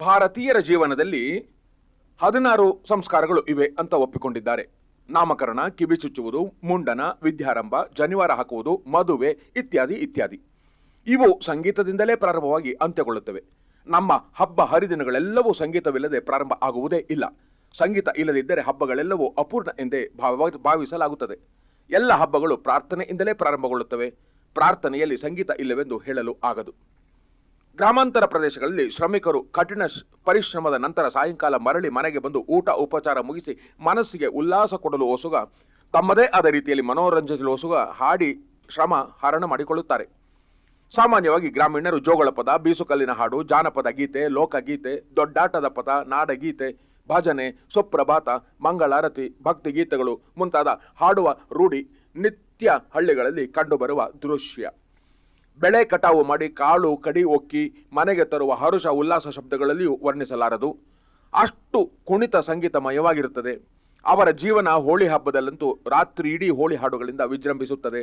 ಭಾರತೀಯರ ಜೀವನದಲ್ಲಿ ಹದಿನಾರು ಸಂಸ್ಕಾರಗಳು ಇವೆ ಅಂತ ಒಪ್ಪಿಕೊಂಡಿದ್ದಾರೆ. ನಾಮಕರಣ, ಕಿವಿ ಚುಚ್ಚುವುದು, ಮುಂಡನ, ವಿದ್ಯಾರಂಭ, ಜನಿವಾರ ಹಾಕುವುದು, ಮದುವೆ ಇತ್ಯಾದಿ ಇತ್ಯಾದಿ. ಇವು ಸಂಗೀತದಿಂದಲೇ ಪ್ರಾರಂಭವಾಗಿ ಅಂತ್ಯಗೊಳ್ಳುತ್ತವೆ. ನಮ್ಮ ಹಬ್ಬ ಹರಿದಿನಗಳೆಲ್ಲವೂ ಸಂಗೀತವಿಲ್ಲದೆ ಪ್ರಾರಂಭ ಆಗುವುದೇ ಇಲ್ಲ. ಸಂಗೀತ ಇಲ್ಲದಿದ್ದರೆ ಹಬ್ಬಗಳೆಲ್ಲವೂ ಅಪೂರ್ಣ ಎಂದೇ ಭಾವ ಭಾವಿಸಲಾಗುತ್ತದೆ. ಎಲ್ಲ ಹಬ್ಬಗಳು ಪ್ರಾರ್ಥನೆಯಿಂದಲೇ ಪ್ರಾರಂಭಗೊಳ್ಳುತ್ತವೆ. ಪ್ರಾರ್ಥನೆಯಲ್ಲಿ ಸಂಗೀತ ಇಲ್ಲವೆಂದು ಹೇಳಲು ಆಗದು. ಗ್ರಾಮಾಂತರ ಪ್ರದೇಶಗಳಲ್ಲಿ ಶ್ರಮಿಕರು ಕಠಿಣ ಪರಿಶ್ರಮದ ನಂತರ ಸಾಯಂಕಾಲ ಮರಳಿ ಮನೆಗೆ ಬಂದು ಊಟ, ಉಪಚಾರ ಮುಗಿಸಿ ಮನಸ್ಸಿಗೆ ಉಲ್ಲಾಸ ಕೊಡಲು ಹೊಸುಗ ತಮ್ಮದೇ ಆದ ರೀತಿಯಲ್ಲಿ ಮನೋರಂಜಿಸಲು ಹೊಸುಗ ಹಾಡಿ ಶ್ರಮ ಹರಣ ಮಾಡಿಕೊಳ್ಳುತ್ತಾರೆ. ಸಾಮಾನ್ಯವಾಗಿ ಗ್ರಾಮೀಣರು ಜೋಗಳ ಪದ, ಬೀಸುಕಲ್ಲಿನ ಹಾಡು, ಜಾನಪದ ಗೀತೆ, ಲೋಕಗೀತೆ, ದೊಡ್ಡಾಟದ ಪದ, ನಾಡಗೀತೆ, ಭಜನೆ, ಸುಪ್ರಭಾತ, ಮಂಗಳಾರತಿ ಭಕ್ತಿ ಗೀತೆಗಳು ಮುಂತಾದ ಹಾಡುವ ರೂಢಿ ನಿತ್ಯ ಹಳ್ಳಿಗಳಲ್ಲಿ ಕಂಡುಬರುವ ದೃಶ್ಯ. ಬೆಳೆ ಕಟಾವು ಮಾಡಿ ಕಾಳು ಕಡಿ ಒಕ್ಕಿ ಮನೆಗೆ ತರುವ ಹರುಷ ಉಲ್ಲಾಸ ಶಬ್ದಗಳಲ್ಲಿಯೂ ವರ್ಣಿಸಲಾರದು. ಅಷ್ಟು ಕುಣಿತ ಸಂಗೀತಮಯವಾಗಿರುತ್ತದೆ. ಅವರ ಜೀವನ ಹೋಳಿ ಹಬ್ಬದಲ್ಲಂತೂ ರಾತ್ರಿ ಇಡೀ ಹೋಳಿ ಹಾಡುಗಳಿಂದ ವಿಜೃಂಭಿಸುತ್ತದೆ.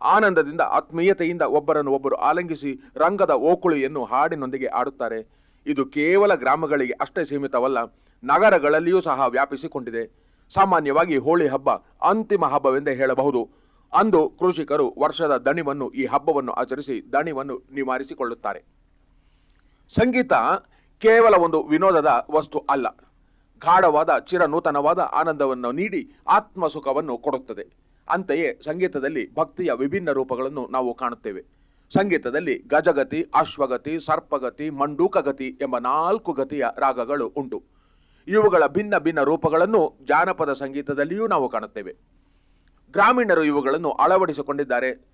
ಆನಂದದಿಂದ, ಆತ್ಮೀಯತೆಯಿಂದ ಒಬ್ಬರನ್ನು ಒಬ್ಬರು ಆಲಂಗಿಸಿ ರಂಗದ ಓಕುಳಿಯನ್ನು ಹಾಡಿನೊಂದಿಗೆ ಆಡುತ್ತಾರೆ ಇದು ಕೇವಲ ಗ್ರಾಮಗಳಿಗೆ ಅಷ್ಟೇ ಸೀಮಿತವಲ್ಲ, ನಗರಗಳಲ್ಲಿಯೂ ಸಹ ವ್ಯಾಪಿಸಿಕೊಂಡಿದೆ. ಸಾಮಾನ್ಯವಾಗಿ ಹೋಳಿ ಹಬ್ಬ ಅಂತಿಮ ಹಬ್ಬವೆಂದೇ ಹೇಳಬಹುದು. ಅಂದು ಕೃಷಿಕರು ವರ್ಷದ ದಣಿವನ್ನು ಈ ಹಬ್ಬವನ್ನು ಆಚರಿಸಿ ದಣಿವನ್ನು ನಿವಾರಿಸಿಕೊಳ್ಳುತ್ತಾರೆ. ಸಂಗೀತ ಕೇವಲ ಒಂದು ವಿನೋದದ ವಸ್ತು ಅಲ್ಲ. ಗಾಢವಾದ, ಚಿರನೂತನವಾದ ಆನಂದವನ್ನು ನೀಡಿ ಆತ್ಮ ಸುಖವನ್ನು ಕೊಡುತ್ತದೆ. ಅಂತೆಯೇ ಸಂಗೀತದಲ್ಲಿ ಭಕ್ತಿಯ ವಿಭಿನ್ನ ರೂಪಗಳನ್ನು ನಾವು ಕಾಣುತ್ತೇವೆ. ಸಂಗೀತದಲ್ಲಿ ಗಜಗತಿ, ಅಶ್ವಗತಿ, ಸರ್ಪಗತಿ, ಮಂಡೂಕಗತಿ ಎಂಬ ನಾಲ್ಕು ಗತಿಯ ರಾಗಗಳು ಉಂಟು. ಇವುಗಳ ಭಿನ್ನ ಭಿನ್ನ ರೂಪಗಳನ್ನು ಜಾನಪದ ಸಂಗೀತದಲ್ಲಿಯೂ ನಾವು ಕಾಣುತ್ತೇವೆ. ಗ್ರಾಮೀಣರು ಇವುಗಳನ್ನು ಅಳವಡಿಸಿಕೊಂಡಿದ್ದಾರೆ.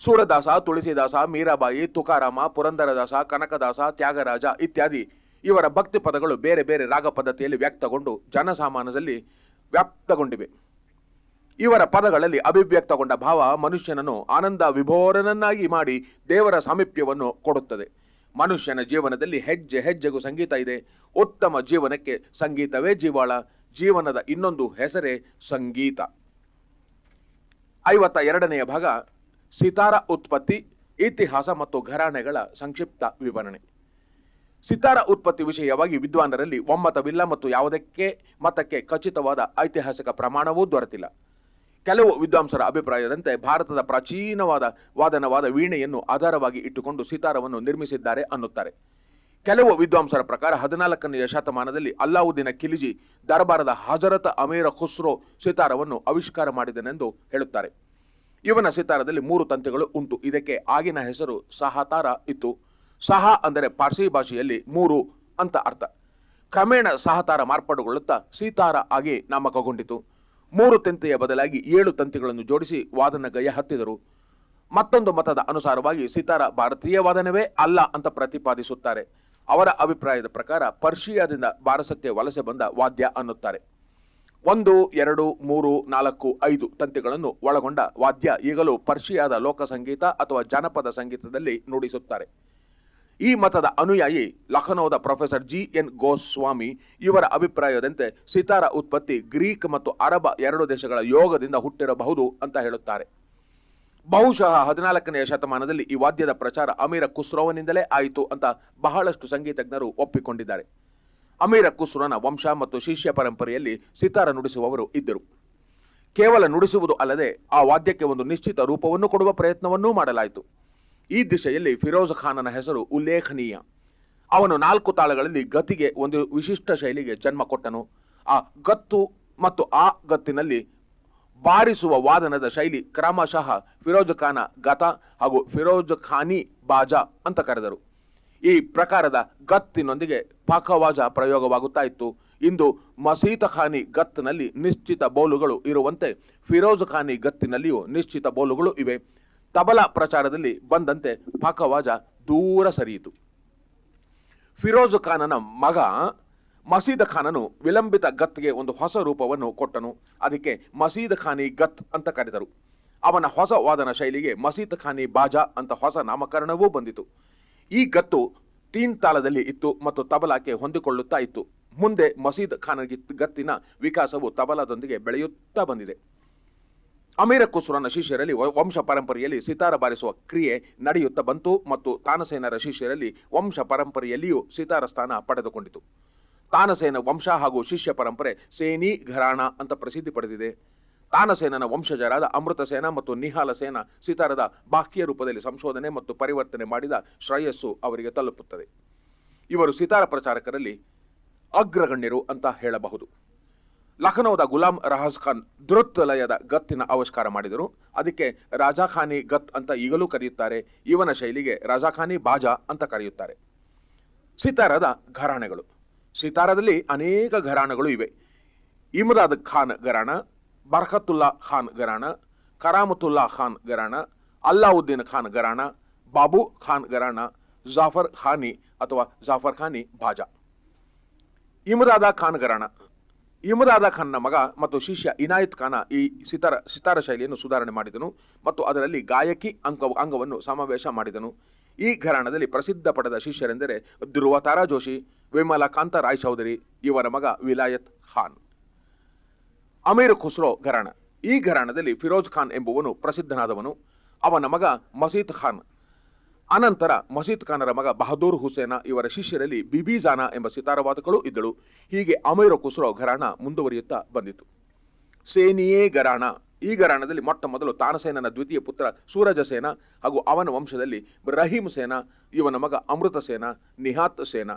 ಸೂರದಾಸ, ತುಳಸಿದಾಸ, ಮೀರಾಬಾಯಿ, ತುಕಾರಾಮ, ಪುರಂದರದಾಸ, ಕನಕದಾಸ, ತ್ಯಾಗರಾಜ ಇತ್ಯಾದಿ ಇವರ ಭಕ್ತಿ ಪದಗಳು ಬೇರೆ ಬೇರೆ ರಾಗ ಪದ್ಧತಿಯಲ್ಲಿ ವ್ಯಕ್ತಗೊಂಡು ಜನಸಾಮಾನ್ಯದಲ್ಲಿ ವ್ಯಾಪ್ತಗೊಂಡಿವೆ. ಇವರ ಪದಗಳಲ್ಲಿ ಅಭಿವ್ಯಕ್ತಗೊಂಡ ಭಾವ ಮನುಷ್ಯನನ್ನು ಆನಂದ ವಿಭೋರನನ್ನಾಗಿ ಮಾಡಿ ದೇವರ ಸಾಮೀಪ್ಯವನ್ನು ಕೊಡುತ್ತದೆ. ಮನುಷ್ಯನ ಜೀವನದಲ್ಲಿ ಹೆಜ್ಜೆ ಹೆಜ್ಜೆಗೂ ಸಂಗೀತ ಇದೆ. ಉತ್ತಮ ಜೀವನಕ್ಕೆ ಸಂಗೀತವೇ ಜೀವಾಳ. ಜೀವನದ ಇನ್ನೊಂದು ಹೆಸರೇ ಸಂಗೀತ. ಐವತ್ತ ಎರಡನೆಯ ಭಾಗ, ಸಿತಾರ ಉತ್ಪತ್ತಿ, ಇತಿಹಾಸ ಮತ್ತು ಘರಾಣೆಗಳ ಸಂಕ್ಷಿಪ್ತ ವಿವರಣೆ. ಸಿತಾರ ಉತ್ಪತ್ತಿ ವಿಷಯವಾಗಿ ವಿದ್ವಾನರಲ್ಲಿ ಒಮ್ಮತವಿಲ್ಲ ಮತ್ತು ಯಾವುದಕ್ಕೆ, ಮತಕ್ಕೆ ಖಚಿತವಾದ ಐತಿಹಾಸಿಕ ಪ್ರಮಾಣವೂ ದೊರೆತಿಲ್ಲ. ಕೆಲವು ವಿದ್ವಾಂಸರ ಅಭಿಪ್ರಾಯದಂತೆ ಭಾರತದ ಪ್ರಾಚೀನವಾದ ವಾದನವಾದ ವೀಣೆಯನ್ನು ಆಧಾರವಾಗಿ ಇಟ್ಟುಕೊಂಡು ಸಿತಾರವನ್ನು ನಿರ್ಮಿಸಿದ್ದಾರೆ ಅನ್ನುತ್ತಾರೆ. ಕೆಲವು ವಿದ್ವಾಂಸರ ಪ್ರಕಾರ ಹದಿನಾಲ್ಕನೆಯ ಶತಮಾನದಲ್ಲಿ ಅಲ್ಲಾವುದ್ದೀನ ಖಿಲಿಜಿ ದರ್ಬಾರದ ಹಜರತ್ ಅಮೀರ ಖುಸ್ರೋ ಸಿತಾರವನ್ನು ಆವಿಷ್ಕಾರ ಮಾಡಿದನೆಂದು ಹೇಳುತ್ತಾರೆ. ಇವನ ಸಿತಾರದಲ್ಲಿ ಮೂರು ತಂತಿಗಳು ಉಂಟು. ಇದಕ್ಕೆ ಆಗಿನ ಹೆಸರು ಸಹತಾರ ಇತ್ತು. ಸಹ ಅಂದರೆ ಪಾರ್ಸಿ ಭಾಷೆಯಲ್ಲಿ ಮೂರು ಅಂತ ಅರ್ಥ. ಕ್ರಮೇಣ ಸಹತಾರ ಮಾರ್ಪಾಡುಗೊಳ್ಳುತ್ತಾ ಸೀತಾರ ಆಗಿ ನಾಮಕಗೊಂಡಿತು. ಮೂರು ತಂತಿಯ ಬದಲಾಗಿ ಏಳು ತಂತಿಗಳನ್ನು ಜೋಡಿಸಿ ವಾದನ ಗಯ ಹತ್ತಿದರು. ಮತ್ತೊಂದು ಮತದ ಅನುಸಾರವಾಗಿ ಸೀತಾರ ಭಾರತೀಯ ವಾದನವೇ ಅಲ್ಲ ಅಂತ ಪ್ರತಿಪಾದಿಸುತ್ತಾರೆ. ಅವರ ಅಭಿಪ್ರಾಯದ ಪ್ರಕಾರ ಪರ್ಷಿಯಾದಿಂದ ಭಾರತಕ್ಕೆ ವಲಸೆ ಬಂದ ವಾದ್ಯ ಅನ್ನುತ್ತಾರೆ. ಒಂದು, ಎರಡು, ಮೂರು, ನಾಲ್ಕು, ಐದು ತಂತಿಗಳನ್ನು ಒಳಗೊಂಡ ವಾದ್ಯ ಈಗಲೂ ಪರ್ಷಿಯಾದ ಲೋಕ ಸಂಗೀತ ಅಥವಾ ಜಾನಪದ ಸಂಗೀತದಲ್ಲಿ ನುಡಿಸುತ್ತಾರೆ. ಈ ಮತದ ಅನುಯಾಯಿ ಲಖನೌದ ಪ್ರೊಫೆಸರ್ ಜಿ. ಎನ್. ಗೋಸ್ವಾಮಿ ಇವರ ಅಭಿಪ್ರಾಯದಂತೆ ಸಿತಾರ ಉತ್ಪತ್ತಿ ಗ್ರೀಕ್ ಮತ್ತು ಅರಬ ಎರಡು ದೇಶಗಳ ಯೋಗದಿಂದ ಹುಟ್ಟಿರಬಹುದು ಅಂತ ಹೇಳುತ್ತಾರೆ. ಬಹುಶಃ ಹದಿನಾಲ್ಕನೆಯ ಶತಮಾನದಲ್ಲಿ ಈ ವಾದ್ಯದ ಪ್ರಚಾರ ಅಮೀರ ಖುಸ್ರೋವನಿಂದಲೇ ಆಯಿತು ಅಂತ ಬಹಳಷ್ಟು ಸಂಗೀತಜ್ಞರು ಒಪ್ಪಿಕೊಂಡಿದ್ದಾರೆ. ಅಮೀರ ಖುಸ್ರೋನ ವಂಶ ಮತ್ತು ಶಿಷ್ಯ ಪರಂಪರೆಯಲ್ಲಿ ಸಿತಾರ ನುಡಿಸುವವರು ಇದ್ದರು. ಕೇವಲ ನುಡಿಸುವುದು ಅಲ್ಲದೆ ಆ ವಾದ್ಯಕ್ಕೆ ಒಂದು ನಿಶ್ಚಿತ ರೂಪವನ್ನು ಕೊಡುವ ಪ್ರಯತ್ನವನ್ನೂ ಮಾಡಲಾಯಿತು. ಈ ದಿಶೆಯಲ್ಲಿ ಫಿರೋಜ್ ಖಾನನ ಹೆಸರು ಉಲ್ಲೇಖನೀಯ. ಅವನು ನಾಲ್ಕು ತಾಳಗಳಲ್ಲಿ ಗತಿಗೆ ಒಂದು ವಿಶಿಷ್ಟ ಶೈಲಿಗೆ ಜನ್ಮ ಕೊಟ್ಟನು. ಆ ಗತ್ತು ಮತ್ತು ಆ ಗತ್ತಿನಲ್ಲಿ ಬಾರಿಸುವ ವಾದನದ ಶೈಲಿ ಕ್ರಮಶಃ ಫಿರೋಜ್ ಖಾನ ಗತ ಹಾಗೂ ಫಿರೋಜ್ ಖಾನಿ ಬಾಜಾ ಅಂತ ಕರೆದರು. ಈ ಪ್ರಕಾರದ ಗತ್ತಿನೊಂದಿಗೆ ಪಾಕವಾಜ ಪ್ರಯೋಗವಾಗುತ್ತಾ ಇತ್ತು ಇಂದು ಮಸೀತ ಖಾನಿ ಗತ್ತಿನಲ್ಲಿ ನಿಶ್ಚಿತ ಬೋಲುಗಳು ಇರುವಂತೆ ಫಿರೋಜ್ ಖಾನಿ ಗತ್ತಿನಲ್ಲಿಯೂ ನಿಶ್ಚಿತ ಬೋಲುಗಳು ಇವೆ. ತಬಲ ಪ್ರಚಾರದಲ್ಲಿ ಬಂದಂತೆ ಪಾಕವಾಜ ದೂರ ಸರಿಯಿತು. ಫಿರೋಜ್ ಖಾನನ ಮಗ ಮಸೀದ ಖಾನನು ವಿಲಂಬಿತ ಗತ್ಗೆ ಒಂದು ಹೊಸ ರೂಪವನ್ನು ಕೊಟ್ಟನು. ಅದಕ್ಕೆ ಮಸೀದ್ ಖಾನಿ ಗತ್ ಅಂತ ಕರೆದರು. ಅವನ ಹೊಸ ವಾದನ ಶೈಲಿಗೆ ಮಸೀದ್ ಖಾನಿ ಬಾಜಾ ಅಂತ ಹೊಸ ನಾಮಕರಣವೂ ಬಂದಿತು. ಈ ಗತ್ತು ತೀನ್ ತಾಳದಲ್ಲಿ ಇತ್ತು ಮತ್ತು ತಬಲಾಕ್ಕೆ ಹೊಂದಿಕೊಳ್ಳುತ್ತಾ ಇತ್ತು. ಮುಂದೆ ಮಸೀದ್ ಖಾನ ಗತ್ತಿನ ವಿಕಾಸವು ತಬಲಾದೊಂದಿಗೆ ಬೆಳೆಯುತ್ತಾ ಬಂದಿದೆ. ಅಮೀರ ಕುಸುರನ ಶಿಷ್ಯರಲ್ಲಿ ವಂಶ ಪರಂಪರೆಯಲ್ಲಿ ಸಿತಾರ ಬಾರಿಸುವ ಕ್ರಿಯೆ ನಡೆಯುತ್ತಾ ಬಂತು ಮತ್ತು ತಾನಸೇನರ ಶಿಷ್ಯರಲ್ಲಿ ವಂಶ ಪರಂಪರೆಯಲ್ಲಿಯೂ ಸಿತಾರ ಸ್ಥಾನ ಪಡೆದುಕೊಂಡಿತು. ತಾನಸೇನ ವಂಶ ಹಾಗೂ ಶಿಷ್ಯ ಪರಂಪರೆ ಸೇನಿ ಘರಾಣ ಅಂತ ಪ್ರಸಿದ್ಧಿ ಪಡೆದಿದೆ. ತಾನಸೇನನ ವಂಶಜರಾದ ಅಮೃತಸೇನ ಮತ್ತು ನಿಹಾಲ ಸೇನ ಸಿತಾರದ ಬಾಹ್ಯ ರೂಪದಲ್ಲಿ ಸಂಶೋಧನೆ ಮತ್ತು ಪರಿವರ್ತನೆ ಮಾಡಿದ ಶ್ರೇಯಸ್ಸು ಅವರಿಗೆ ತಲುಪುತ್ತದೆ. ಇವರು ಸಿತಾರ ಪ್ರಚಾರಕರಲ್ಲಿ ಅಗ್ರಗಣ್ಯರು ಅಂತ ಹೇಳಬಹುದು. ಲಖನೌದ ಗುಲಾಂ ರಹಸ್ ಖಾನ್ ಧೃತ್ ಲಯದ ಗತ್ತಿನ ಆವಿಷ್ಕಾರ ಮಾಡಿದರು. ಅದಕ್ಕೆ ರಾಜಾಖಾನಿ ಗತ್ ಅಂತ ಈಗಲೂ ಕರೆಯುತ್ತಾರೆ. ಇವನ ಶೈಲಿಗೆ ರಾಜಾಖಾನಿ ಬಾಜಾ ಅಂತ ಕರೆಯುತ್ತಾರೆ. ಸಿತಾರದ ಘರಾಣೆಗಳು. ಸಿತಾರದಲ್ಲಿ ಅನೇಕ ಘರಾಣಗಳು ಇವೆ. ಇಮ್ರಾದ್ ಖಾನ್ ಘರಾಣ, ಬರ್ಕತುಲ್ಲಾ ಖಾನ್ ಘರಾಣ, ಕರಾಮತುಲ್ಲಾ ಖಾನ್ ಘರಾಣ, ಅಲ್ಲಾವುದ್ದೀನ್ ಖಾನ್ ಘರಾಣ, ಬಾಬು ಖಾನ್ ಘರಾಣ, ಜಾಫರ್ ಖಾನಿ ಅಥವಾ ಜಾಫರ್ ಖಾನಿ ಭಾಜಾ ಇಮ್ರಾದ ಖಾನ್ ಘರಾಣ. ಇಮ್ರಾದ ಖಾನ್ನ ಮಗ ಮತ್ತು ಶಿಷ್ಯ ಇನಾಯತ್ ಖಾನ ಈ ಸಿತಾರ ಸಿತಾರ ಶೈಲಿಯನ್ನು ಸುಧಾರಣೆ ಮಾಡಿದನು ಮತ್ತು ಅದರಲ್ಲಿ ಗಾಯಕಿ ಅಂಕ, ಅಂಗವನ್ನು ಸಮಾವೇಶ ಮಾಡಿದನು. ಈ ಘರಾಣದಲ್ಲಿ ಪ್ರಸಿದ್ಧ ಪಡೆದ ಶಿಷ್ಯರೆಂದರೆ ಧ್ರುವತಾರಾ ಜೋಶಿ ವಿಮಲ ಕಾಂತ ರಾಯ್ ಚೌಧರಿ, ಇವರ ಮಗ ವಿಲಾಯತ್ ಖಾನ್. ಅಮೀರ್ ಖುಸ್ರೋ ಘರಾಣ. ಈ ಘರಾಣದಲ್ಲಿ ಫಿರೋಜ್ ಖಾನ್ ಎಂಬುವನು ಪ್ರಸಿದ್ಧನಾದವನು. ಅವನ ಮಗ ಮಸೀದ್ ಖಾನ್. ಅನಂತರ ಮಸೀದ್ ಖಾನರ ಮಗ ಬಹದ್ದೂರ್ ಹುಸೇನ ಇವರ ಶಿಷ್ಯರಲ್ಲಿ ಬಿಬಿಜಾನ ಎಂಬ ಸಿತಾರವಾದಕಳು ಇದ್ದಳು. ಹೀಗೆ ಅಮೀರ್ ಖುಸ್ರೋ ಘರಾಣ ಮುಂದುವರಿಯುತ್ತಾ ಬಂದಿತು. ಸೇನಿಯೇ ಘರಾಣ. ಈ ಘರಾಣದಲ್ಲಿ ಮೊಟ್ಟ ಮೊದಲು ತಾನಸೇನನ ದ್ವಿತೀಯ ಪುತ್ರ ಸೂರಜಸೇನ ಹಾಗೂ ಅವನ ವಂಶದಲ್ಲಿ ರಹೀಂ ಸೇನ, ಇವನ ಮಗ ಅಮೃತ ಸೇನ ನಿಹಾತ್ ಸೇನ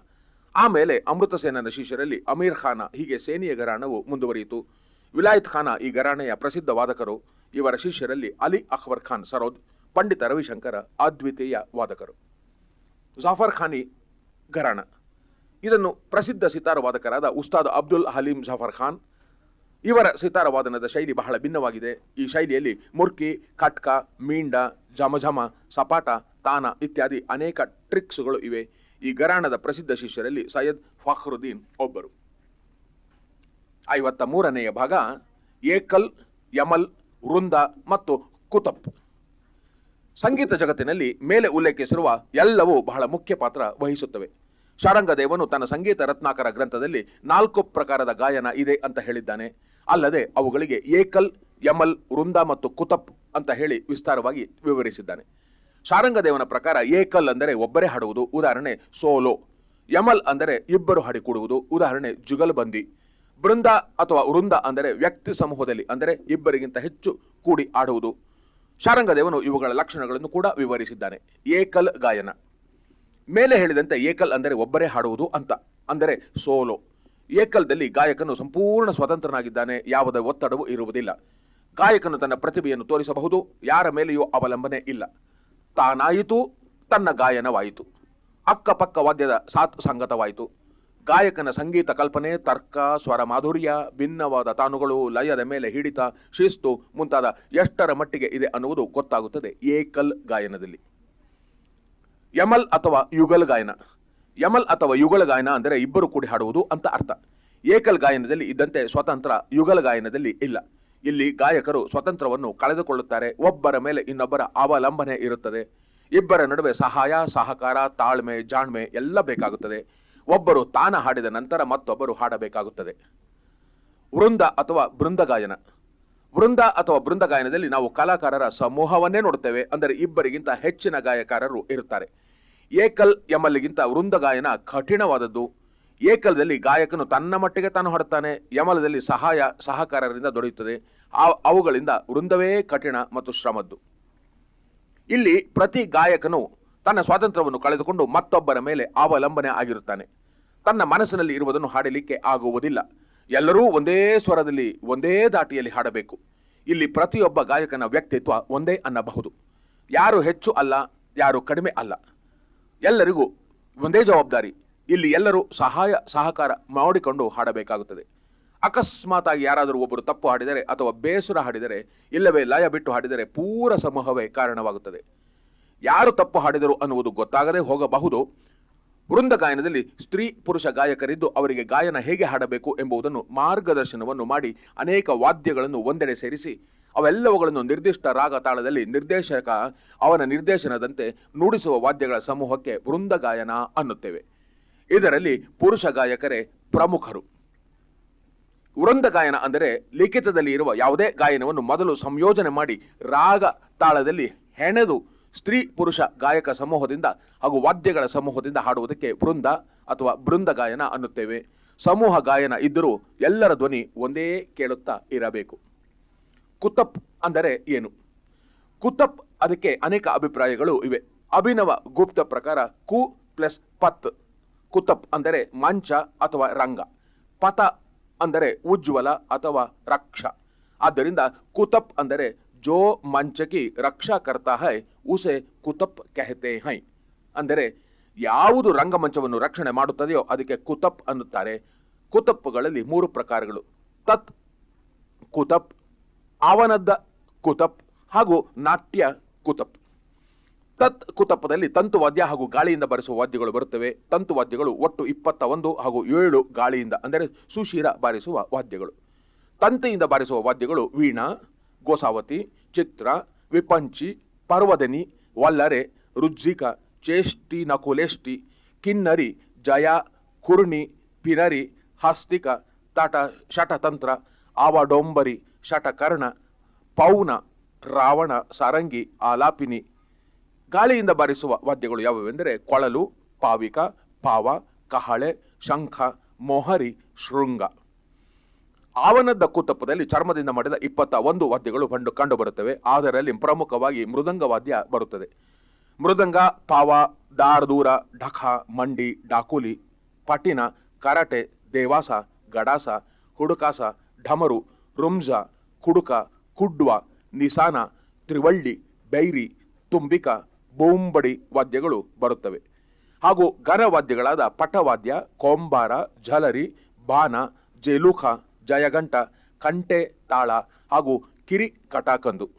ಆಮೇಲೆ ಅಮೃತ ಸೇನನ ಶಿಷ್ಯರಲ್ಲಿ ಅಮೀರ್ ಖಾನ, ಹೀಗೆ ಸೇನೆಯ ಘರಾಣವು ಮುಂದುವರಿಯಿತು. ವಿಲಾಯತ್ ಖಾನ ಈ ಘರಾಣೆಯ ಪ್ರಸಿದ್ಧ ವಾದಕರು. ಇವರ ಶಿಷ್ಯರಲ್ಲಿ ಅಲಿ ಅಕ್ಬರ್ ಖಾನ್ ಸರೋದ್, ಪಂಡಿತ ರವಿಶಂಕರ ಅದ್ವಿತೀಯ ವಾದಕರು. ಜಾಫರ್ ಖಾನಿ ಘರಾಣ. ಇದನ್ನು ಪ್ರಸಿದ್ಧ ಸಿತಾರ ವಾದಕರಾದ ಉಸ್ತಾದ್ ಅಬ್ದುಲ್ ಹಲೀಂ ಜಾಫರ್ ಖಾನ್. ಇವರ ಸಿತಾರ ವಾದನದ ಶೈಲಿ ಬಹಳ ಭಿನ್ನವಾಗಿದೆ. ಈ ಶೈಲಿಯಲ್ಲಿ ಮುರ್ಕಿ, ಕಟ್ಕ, ಮೀಂಡ ಜಮಜಮ ಸಪಾಟ, ತಾನ ಇತ್ಯಾದಿ ಅನೇಕ ಟ್ರಿಕ್ಸ್ಗಳು ಇವೆ. ಈ ಗರಾಣದ ಪ್ರಸಿದ್ಧ ಶಿಷ್ಯರಲ್ಲಿ ಸೈಯದ್ ಫಾಖ್ರುದ್ದೀನ್ ಒಬ್ಬರು. ಐವತ್ತ ಮೂರನೆಯ ಭಾಗ, ಏಕಲ್, ಯಮಲ್, ವೃಂದ ಮತ್ತು ಕುತಪ್. ಸಂಗೀತ ಜಗತ್ತಿನಲ್ಲಿ ಮೇಲೆ ಉಲ್ಲೇಖಿಸಿರುವ ಎಲ್ಲವೂ ಬಹಳ ಮುಖ್ಯ ಪಾತ್ರ ವಹಿಸುತ್ತವೆ. ಶಾರಂಗದೇವನು ತನ್ನ ಸಂಗೀತ ರತ್ನಾಕರ ಗ್ರಂಥದಲ್ಲಿ ನಾಲ್ಕು ಪ್ರಕಾರದ ಗಾಯನ ಇದೆ ಅಂತ ಹೇಳಿದ್ದಾನೆ. ಅಲ್ಲದೆ ಅವುಗಳಿಗೆ ಏಕಲ್, ಯಮಲ್, ವೃಂದ ಮತ್ತು ಕುತಪ್ ಅಂತ ಹೇಳಿ ವಿಸ್ತಾರವಾಗಿ ವಿವರಿಸಿದ್ದಾನೆ. ಶಾರಂಗದೇವನ ಪ್ರಕಾರ ಏಕಲ್ ಅಂದರೆ ಒಬ್ಬರೇ ಹಾಡುವುದು. ಉದಾಹರಣೆ, ಸೋಲೋ. ಯಮಲ್ ಅಂದರೆ ಇಬ್ಬರು ಹಾಡಿಕೊಡುವುದು. ಉದಾಹರಣೆ, ಜುಗಲ್ಬಂದಿ. ಬೃಂದ ಅಥವಾ ವೃಂದ ಅಂದರೆ ವ್ಯಕ್ತಿ ಸಮೂಹದಲ್ಲಿ ಅಂದರೆ ಇಬ್ಬರಿಗಿಂತ ಹೆಚ್ಚು ಕೂಡಿ ಆಡುವುದು ಶಾರಂಗದೇವನು ಇವುಗಳ ಲಕ್ಷಣಗಳನ್ನು ಕೂಡ ವಿವರಿಸಿದ್ದಾನೆ. ಏಕಲ್ ಗಾಯನ. ಮೇಲೆ ಹೇಳಿದಂತೆ ಏಕಲ್ ಅಂದರೆ ಒಬ್ಬರೇ ಹಾಡುವುದು ಅಂತ. ಅಂದರೆ ಸೋಲೋ. ಏಕಲ್ದಲ್ಲಿ ಗಾಯಕನು ಸಂಪೂರ್ಣ ಸ್ವತಂತ್ರನಾಗಿದ್ದಾನೆ. ಯಾವುದೇ ಒತ್ತಡವೂ ಇರುವುದಿಲ್ಲ. ಗಾಯಕನು ತನ್ನ ಪ್ರತಿಭೆಯನ್ನು ತೋರಿಸಬಹುದು. ಯಾರ ಮೇಲೆಯೂ ಅವಲಂಬನೆ ಇಲ್ಲ. ತಾನಾಯಿತು, ತನ್ನ ಗಾಯನವಾಯಿತು. ಅಕ್ಕಪಕ್ಕ ವಾದ್ಯದ ಸಾತ್ ಸಂಗತವಾಯಿತು. ಗಾಯಕನ ಸಂಗೀತ ಕಲ್ಪನೆ, ತರ್ಕ, ಸ್ವರ ಮಾಧುರ್ಯ, ಭಿನ್ನವಾದ ತಾನುಗಳು, ಲಯದ ಮೇಲೆ ಹಿಡಿತ, ಶಿಸ್ತು ಮುಂತಾದ ಎಷ್ಟರ ಮಟ್ಟಿಗೆ ಇದೆ ಅನ್ನುವುದು ಗೊತ್ತಾಗುತ್ತದೆ ಏಕಲ್ ಗಾಯನದಲ್ಲಿ. ಯಮಲ್ ಅಥವಾ ಯುಗಲ್ ಗಾಯನ. ಯಮಲ್ ಅಥವಾ ಯುಗಲ್ ಗಾಯನ ಅಂದರೆ ಇಬ್ಬರು ಕೂಡಿ ಹಾಡುವುದು ಅಂತ ಅರ್ಥ. ಏಕಲ್ ಗಾಯನದಲ್ಲಿ ಇದ್ದಂತೆ ಸ್ವತಂತ್ರ ಯುಗಲ್ ಗಾಯನದಲ್ಲಿ ಇಲ್ಲ. ಇಲ್ಲಿ ಗಾಯಕರು ಸ್ವತಂತ್ರವನ್ನು ಕಳೆದುಕೊಳ್ಳುತ್ತಾರೆ. ಒಬ್ಬರ ಮೇಲೆ ಇನ್ನೊಬ್ಬರ ಅವಲಂಬನೆ ಇರುತ್ತದೆ. ಇಬ್ಬರ ನಡುವೆ ಸಹಾಯ, ಸಹಕಾರ, ತಾಳ್ಮೆ, ಜಾಣ್ಮೆ ಎಲ್ಲ ಬೇಕಾಗುತ್ತದೆ. ಒಬ್ಬರು ತಾನ ಹಾಡಿದ ನಂತರ ಮತ್ತೊಬ್ಬರು ಹಾಡಬೇಕಾಗುತ್ತದೆ. ವೃಂದ ಅಥವಾ ಬೃಂದಗಾಯನ. ವೃಂದ ಅಥವಾ ಬೃಂದಗಾಯನದಲ್ಲಿ ನಾವು ಕಲಾಕಾರರ ಸಮೂಹವನ್ನೇ ನೋಡುತ್ತೇವೆ. ಅಂದರೆ ಇಬ್ಬರಿಗಿಂತ ಹೆಚ್ಚಿನ ಗಾಯಕಾರರು ಇರುತ್ತಾರೆ. ಏಕಲ್ ಯಮಲ್ಗಿಂತ ವೃಂದಗಾಯನ ಕಠಿಣವಾದದ್ದು. ಏಕಲದಲ್ಲಿ ಗಾಯಕನು ತನ್ನ ಮಟ್ಟಿಗೆ ತಾನು ಹಾಡುತ್ತಾನೆ. ಯಮಲದಲ್ಲಿ ಸಹಾಯ, ಸಹಕಾರರಿಂದ ದೊರೆಯುತ್ತದೆ. ಅವುಗಳಿಂದ ವೃಂದವೇ ಕಠಿಣ ಮತ್ತು ಶ್ರಮದ್ದು. ಇಲ್ಲಿ ಪ್ರತಿ ಗಾಯಕನು ತನ್ನ ಸ್ವಾತಂತ್ರ್ಯವನ್ನು ಕಳೆದುಕೊಂಡು ಮತ್ತೊಬ್ಬರ ಮೇಲೆ ಅವಲಂಬನೆ ಆಗಿರುತ್ತಾನೆ. ತನ್ನ ಮನಸ್ಸಿನಲ್ಲಿ ಇರುವುದನ್ನು ಹಾಡಲಿಕ್ಕೆ ಆಗುವುದಿಲ್ಲ. ಎಲ್ಲರೂ ಒಂದೇ ಸ್ವರದಲ್ಲಿ, ಒಂದೇ ದಾಟಿಯಲ್ಲಿ ಹಾಡಬೇಕು. ಇಲ್ಲಿ ಪ್ರತಿಯೊಬ್ಬ ಗಾಯಕನ ವ್ಯಕ್ತಿತ್ವ ಒಂದೇ ಅನ್ನಬಹುದು. ಯಾರು ಹೆಚ್ಚು ಅಲ್ಲ, ಯಾರು ಕಡಿಮೆ ಅಲ್ಲ. ಎಲ್ಲರಿಗೂ ಒಂದೇ ಜವಾಬ್ದಾರಿ. ಇಲ್ಲಿ ಎಲ್ಲರೂ ಸಹಾಯ, ಸಹಕಾರ ಮಾಡಿಕೊಂಡು ಹಾಡಬೇಕಾಗುತ್ತದೆ. ಅಕಸ್ಮಾತಾಗಿ ಯಾರಾದರೂ ಒಬ್ಬರು ತಪ್ಪು ಹಾಡಿದರೆ ಅಥವಾ ಬೇಸರ ಹಾಡಿದರೆ, ಇಲ್ಲವೇ ಲಯ ಬಿಟ್ಟು ಹಾಡಿದರೆ ಪೂರ ಸಮೂಹವೇ ಕಾರಣವಾಗುತ್ತದೆ. ಯಾರು ತಪ್ಪು ಹಾಡಿದರು ಅನ್ನುವುದು ಗೊತ್ತಾಗದೆ ಹೋಗಬಹುದು. ವೃಂದ ಗಾಯನದಲ್ಲಿ ಸ್ತ್ರೀ ಪುರುಷ ಗಾಯಕರಿದ್ದು ಅವರಿಗೆ ಗಾಯನ ಹೇಗೆ ಹಾಡಬೇಕು ಎಂಬುದನ್ನು ಮಾರ್ಗದರ್ಶನವನ್ನು ಮಾಡಿ ಅನೇಕ ವಾದ್ಯಗಳನ್ನು ಒಂದೆಡೆ ಸೇರಿಸಿ, ಅವೆಲ್ಲವುಗಳನ್ನು ನಿರ್ದಿಷ್ಟ ರಾಗ ತಾಳದಲ್ಲಿ ನಿರ್ದೇಶಕ ಅವನ ನಿರ್ದೇಶನದಂತೆ ನುಡಿಸುವ ವಾದ್ಯಗಳ ಸಮೂಹಕ್ಕೆ ವೃಂದ ಗಾಯನ ಅನ್ನುತ್ತೇವೆ. ಇದರಲ್ಲಿ ಪುರುಷ ಗಾಯಕರೇ ಪ್ರಮುಖರು. ವೃಂದ ಗಾಯನ ಅಂದರೆ ಲಿಖಿತದಲ್ಲಿ ಇರುವ ಯಾವುದೇ ಗಾಯನವನ್ನು ಮೊದಲು ಸಂಯೋಜನೆ ಮಾಡಿ ರಾಗ ತಾಳದಲ್ಲಿ ಹೆಣೆದು ಸ್ತ್ರೀ ಪುರುಷ ಗಾಯಕ ಸಮೂಹದಿಂದ ಹಾಗೂ ವಾದ್ಯಗಳ ಸಮೂಹದಿಂದ ಹಾಡುವುದಕ್ಕೆ ವೃಂದ ಅಥವಾ ಬೃಂದ ಗಾಯನ ಅನ್ನುತ್ತೇವೆ. ಸಮೂಹ ಗಾಯನ ಇದ್ದರೂ ಎಲ್ಲರ ಧ್ವನಿ ಒಂದೇ ಕೇಳುತ್ತಾ ಇರಬೇಕು. ಕುತಪ್ ಅಂದರೆ ಏನು? ಕುತಪ್ ಅದಕ್ಕೆ ಅನೇಕ ಅಭಿಪ್ರಾಯಗಳು ಇವೆ. ಅಭಿನವ ಗುಪ್ತ ಪ್ರಕಾರ ಕು ಪ್ಲಸ್ ಪತ್. ಕುತಪ್ ಅಂದರೆ ಮಂಚ ಅಥವಾ ರಂಗ. ಪಥ ಅಂದರೆ ಉಜ್ವಲ ಅಥವಾ ರಕ್ಷ. ಆದ್ದರಿಂದ ಕುತಪ್ ಅಂದರೆ ಜೋ ಮಂಚಕಿ ರಕ್ಷಾ ಕರ್ತಾ ಹೈ, ಉಸೆ ಕುತಪ್ ಕೆಹತೆ ಹೈ. ಅಂದರೆ ಯಾವುದು ರಂಗಮಂಚವನ್ನು ರಕ್ಷಣೆ ಮಾಡುತ್ತದೆಯೋ ಅದಕ್ಕೆ ಕುತಪ್ ಅನ್ನುತ್ತಾರೆ. ಕುತಪ್ಗಳಲ್ಲಿ ಮೂರು ಪ್ರಕಾರಗಳು. ತತ್ ಕುತಪ್, ಅವನದ್ದ ಕುತಪ್ ಹಾಗೂ ನಾಟ್ಯ ಕುತಪ್. ತತ್ ಕುತಪ್ಪದಲ್ಲಿ ತಂತುವಾದ್ಯ ಹಾಗೂ ಗಾಳಿಯಿಂದ ಬಾರಿಸುವ ವಾದ್ಯಗಳು ಬರುತ್ತವೆ. ತಂತು ವಾದ್ಯಗಳು ಒಟ್ಟು ಇಪ್ಪತ್ತ ಒಂದು ಹಾಗೂ ಏಳು ಗಾಳಿಯಿಂದ, ಅಂದರೆ ಸುಶೀರ ಬಾರಿಸುವ ವಾದ್ಯಗಳು. ತಂತೆಯಿಂದ ಬಾರಿಸುವ ವಾದ್ಯಗಳು ವೀಣಾ, ಗೋಸಾವತಿ, ಚಿತ್ರ, ವಿಪಂಚಿ, ಪರ್ವದನಿ, ವಲ್ಲರೆ, ರುಜ್ಜಿಕ, ಚೇಷ್ಟಿ, ನಕುಲೇಷ್ಟಿ, ಕಿನ್ನರಿ, ಜಯ, ಕುರ್ಣಿ ಪಿನರಿ ಹಸ್ತಿಕ, ತಟ, ಶಟತಂತ್ರ, ಆವಡೊಂಬರಿ, ಶಟಕರ್ಣ, ಪೌನ, ರಾವಣ, ಸಾರಂಗಿ, ಆಲಾಪಿನಿ ಗಾಳಿಯಿಂದ ಬಾರಿಸುವ ವಾದ್ಯಗಳು ಯಾವುವೆಂದರೆ ಕೊಳಲು, ಪಾವಿಕ, ಪಾವ, ಕಹಳೆ, ಶಂಖ, ಮೊಹರಿ, ಶೃಂಗ. ಆವನದ ತಪ್ಪದಲ್ಲಿ ಚರ್ಮದಿಂದ ಮಾಡಿದ ಇಪ್ಪತ್ತ ಒಂದು ವಾದ್ಯಗಳು ಕಂಡು ಕಂಡುಬರುತ್ತವೆ ಅದರಲ್ಲಿ ಪ್ರಮುಖವಾಗಿ ಮೃದಂಗ ವಾದ್ಯ ಬರುತ್ತದೆ. ಮೃದಂಗ, ಪಾವ ದಾರದೂರ ಢಖ ಮಂಡಿ, ಡಾಕುಲಿ ಪಟಿನ ಕರಾಟೆ, ದೇವಾಸ, ಗಡಾಸ, ಹುಡುಕಾಸ, ಢಮರು, ರುಂಜ, ಕುಡುಕ, ಕುಡ್ವ, ನಿಸಾನ, ತ್ರಿವಳ್ಳಿ, ಬೈರಿ, ತುಂಬಿಕ ಬೊಂಬಡಿ ವಾದ್ಯಗಳು ಬರುತ್ತವೆ. ಹಾಗೂ ಗರವಾದ್ಯಗಳಾದ ಪಟವಾದ್ಯ, ಕೊಂಬಾರ, ಝಲರಿ, ಬಾನ, ಜೇಲುಖ ಜಯಗಂಟ ಕಂಟೆ, ತಾಳ ಹಾಗೂ ಕಿರಿ ಕಟಾಕಂದು.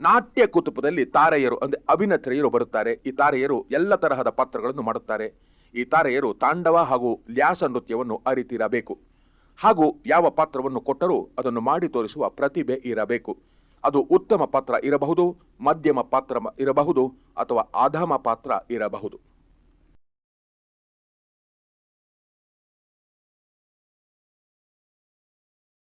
ನಾಟ್ಯ ಕುತುಪದಲ್ಲಿ ತಾರೆಯರು ಅಂದರೆ ಅಭಿನೇತ್ರಿಯರು ಬರುತ್ತಾರೆ. ಈ ತಾರೆಯರು ಎಲ್ಲ ತರಹದ ಪಾತ್ರಗಳನ್ನು ಮಾಡುತ್ತಾರೆ. ಈ ತಾರೆಯರು ತಾಂಡವ ಹಾಗೂ ಲ್ಯಾಸ ನೃತ್ಯವನ್ನು ಅರಿತಿರಬೇಕು. ಹಾಗೂ ಯಾವ ಪಾತ್ರವನ್ನು ಕೊಟ್ಟರೂ ಅದನ್ನು ಮಾಡಿ ತೋರಿಸುವ ಪ್ರತಿಭೆ ಇರಬೇಕು. ಅದು ಉತ್ತಮ ಪಾತ್ರ ಇರಬಹುದು ಮಧ್ಯಮ ಪಾತ್ರ ಇರಬಹುದು ಅಥವಾ ಅಧಮ ಪಾತ್ರ ಇರಬಹುದು.